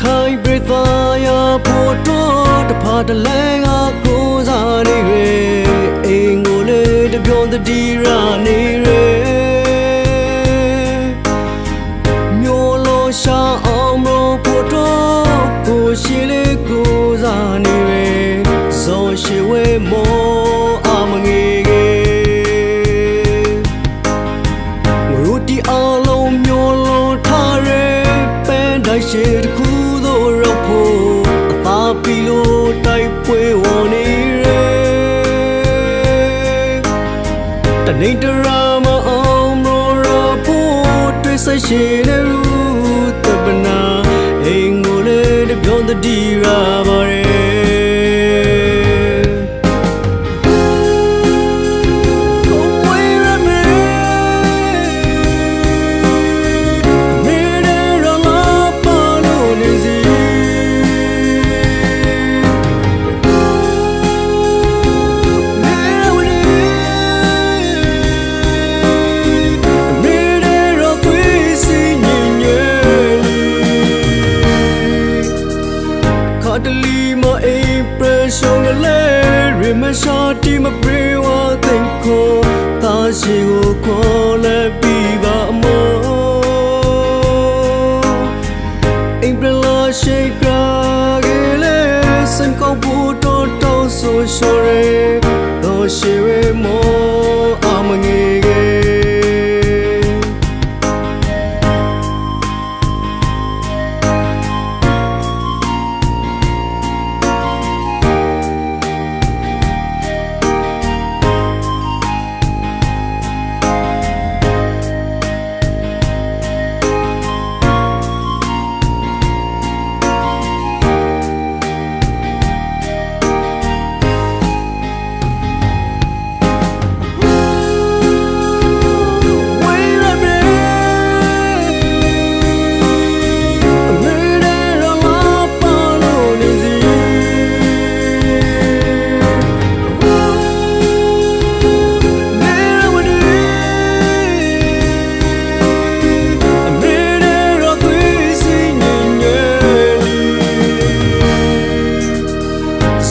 ခိုင်ပြသာယာဖို့တော့တဖာတလဲကကိုစားနေရေအိမ်ကိုလေတပြုံးတတိရနေရေမျိုးလို့ရှာအောင်လို့ဖို့တော့ကိုရှိလေကိုစားနေရေဇောရှိဝဲမောအမငေကေငရူတီအောင် ပွဲဝင်နေရဲတနေတရာမအောင်လို့ရဖို့တွေ့ဆိုင်ရှိနေရူတပနာအိမ်ကိုလေတပြောင်းတတိရာပါ ရရှုံကလေးရမရှာတီမပြေဝသိင်ကိုတာရှိကိုခေါ်လဲပြီးပါမောအိပရလာရှိကရာကလေးစံကောဘူတော်တော်ဆိုရှောရဲတော့ရှိဝဲမော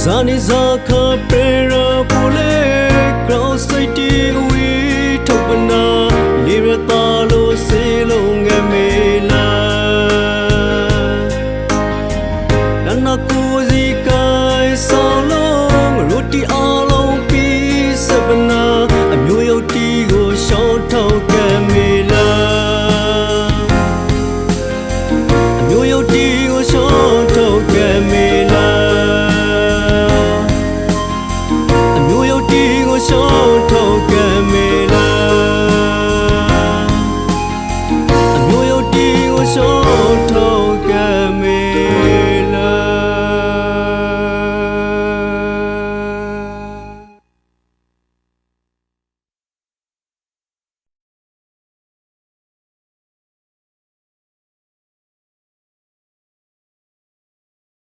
ဇာနေဇာခပေရာပူလေကရောစိတ်တီဝီထုတ်ပနာလေရတာလို့စေလုံးငယ်မေလာနနကိုစီကိုင်ဆောင်းလုံးရူတီအလုံးပီစပနာအမျိုးယုတ်တီကိုရှောင်းထောက်ခဲ့